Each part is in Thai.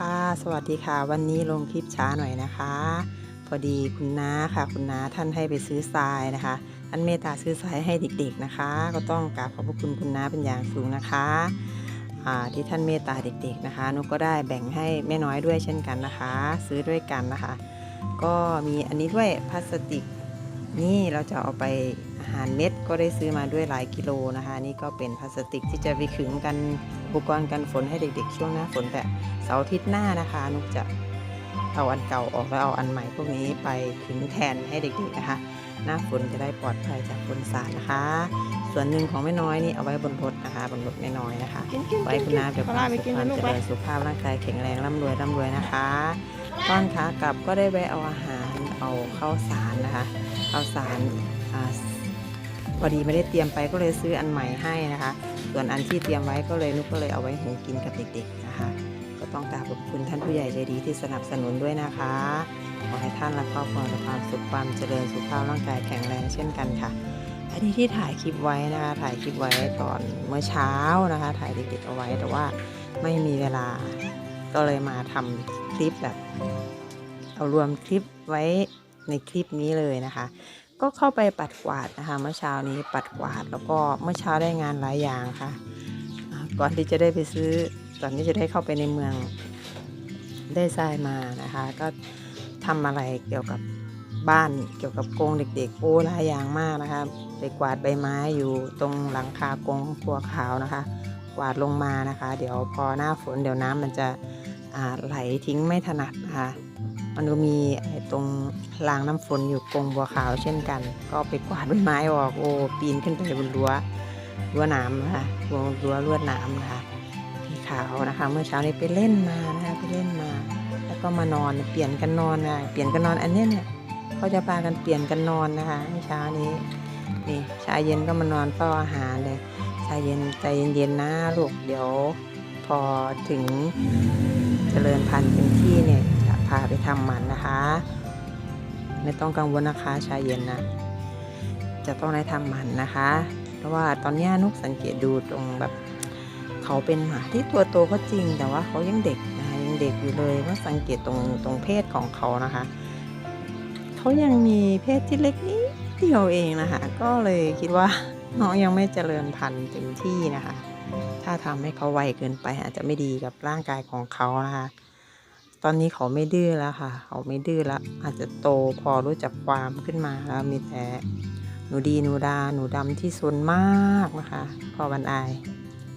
ค่ะ สวัสดีค่ะ วันนี้ลงคลิปช้าหน่อยนะคะ พอดีคุณน้าค่ะ คุณน้าท่านให้ไปซื้อทรายนะคะท่านเมตตาซื้อทรายให้เด็ก ๆนะคะ ก็ต้องกราบขอบพระคุณคุณน้าเป็นอย่างสูงนะคะที่ท่านเมตตาเด็ก ๆนะคะนุกก็ได้แบ่งให้แม่น้อยด้วยเช่นกันนะคะ ซื้อด้วยกันนะคะ ก็มีอันนี้ด้วยพลาสติก นี่เราจะเอาไปอาหารเม็ดก็ได้ซื้อมาด้วยหลายกิโลนะคะ นี่ก็เป็นพลาสติกที่จะไปขึงกันอุปกรณ์กันฝนให้เด็กๆ ช่วงหน้าฝนแต่เสาร์อาทิตย์หน้านะคะนุกจะเอาอันเก่าออกแล้วเอาอันใหม่พวกนี้ไปขึงแทนให้เด็กๆนะคะ หน้าฝนจะได้ปลอดภัยจากฝนสาดนะคะ ส่วนหนึ่งของแม่น้อยนี่เอาไว้บนรถนะคะบนรถแม่น้อยนะคะกินกินไว้คุณน้าเดี๋ยวขอความลาไปสุขกินความนะลูกเจไปริญสุขภาพร่างกายแข็งแรงร่ำรวยร่ำรวยนะคะ ตอนขากลับก็ได้แวะเอาอาหารเอาข้าวสารนะคะข้าวสารอพอดีไม่ได้เตรียมไปก็เลยซื้ออันใหม่ให้นะคะ ส่วนอันที่เตรียมไว้ก็เลยนุกก็เลยเอาไว้หุงกินกับเด็กๆนะคะ ก็ต้องกราบขอบคุณท่านผู้ใหญ่ใจดีที่สนับสนุนด้วยนะคะ ขอให้ท่านและครอบครัวมีความสุขความเจริญสุขภาพร่างกายแข็งแรงเช่นกันค่ะอันนี้ที่ถ่ายคลิปไว้นะคะถ่ายคลิปไว้ตอนเมื่อเช้านะคะ ถ่ายเด็กๆเอาไว้แต่ว่าไม่มีเวลา ก็เลยมาทำคลิปแบบ เอารวมคลิปไว้ในคลิปนี้เลยนะคะ ก็เข้าไปปัดกวาดนะคะ เมื่อเช้านี้ปัดกวาดแล้วก็เมื่อเช้าได้งานหลายอย่างค่ะอ่าก่อนที่จะได้ไปซื้อก่อนที่จะได้เข้าไปในเมืองได้ทรายมานะคะ ก็ทำอะไรเกี่ยวกับบ้านเกี่ยวกับกรงเด็กๆโอ้หลายอย่างมากนะคะไปกวาดใบไม้อยู่ตรงหลังคากรงครัวขาวนะคะ กวาดลงมานะคะ เดี๋ยวพอหน้าฝนเดี๋ยวน้ำมันจะอ่า ไหลทิ้งไม่ถนัดนะคะมันก็มีตรงรางน้ำฝนอยู่กรงบัวขาวเช่นกัน ก็ไปกวาดใบไม้ออกโอ้ปีนขึ้นไปบนรั้วรั้วน้ำนะคะรั้วรั้วลวดน้ำนะคะพี่ขาวนะคะ เมื่อเช้านี้ไปเล่นมานะคะไปเล่นมา แล้วก็มานอนเปลี่ยนกันนอนนะเปลี่ยนกันนอนอันนี้เนี่ยเขาจะพากันเปลี่ยนกันนอนนะคะเมื่อเช้านี้นี่ชายเย็นก็มานอนเฝ้าอาหารเลยชายเย็นใจเย็นๆนะลูกเดี๋ยว อถึงเจริญพันธุ์เต็มที่เนี่ยจะพาไปทำหมันนะคะ ไม่ต้องกังวลนะคะชายเย็นนะจะต้องได้ทำหมันนะคะ เพราะว่าตอนนี้นุกสังเกตดูตรงแบบเขาเป็นหมาที่ตัวโตก็จริง แต่ว่าเขายังเด็กนะคะยังเด็กอยู่เลยก็สังเกตตรงตรงเพศของเขานะคะเขายังมีเพศที่เล็กนิดเดียวเองนะคะ ก็เลยคิดว่าน้องยังไม่เจริญพันธุ์เต็มที่นะคะ ถ้าทำให้เขาไวเกินไปอาจจะไม่ดีกับร่างกายของเขานะคะ ตอนนี้เขาไม่ดื้อแล้วค่ะ เขาไม่ดื้อแล้วอาจจะโตพอรู้จักความขึ้นมาแล้วมีแต่หนูดีหนูดาหนูดำที่ซนมากนะคะพอวันอาย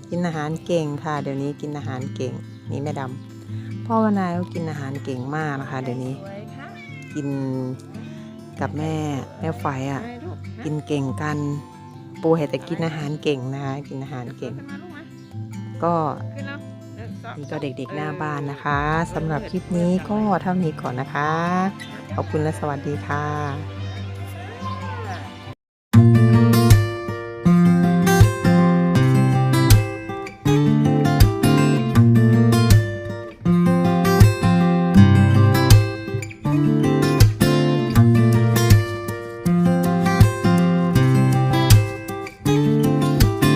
กินอาหารเก่งค่ะ เดี๋ยวนี้กินอาหารเก่งนี่แม่ดำพ่อวันอายก็กินอาหารเก่งมากนะคะ เดี๋ยวนี้สวยค่ะกินกับแม่แม่ไฟอะไปลูกกินเก่งกัน ปูให้แต่กินอาหารเก่งนะคะกินอาหารเก่ง ก็นี่ก็เด็กๆหน้าบ้านนะคะสำหรับคลิปนี้ก็เท่านี้ก่อนนะคะ ขอบคุณและสวัสดีค่ะ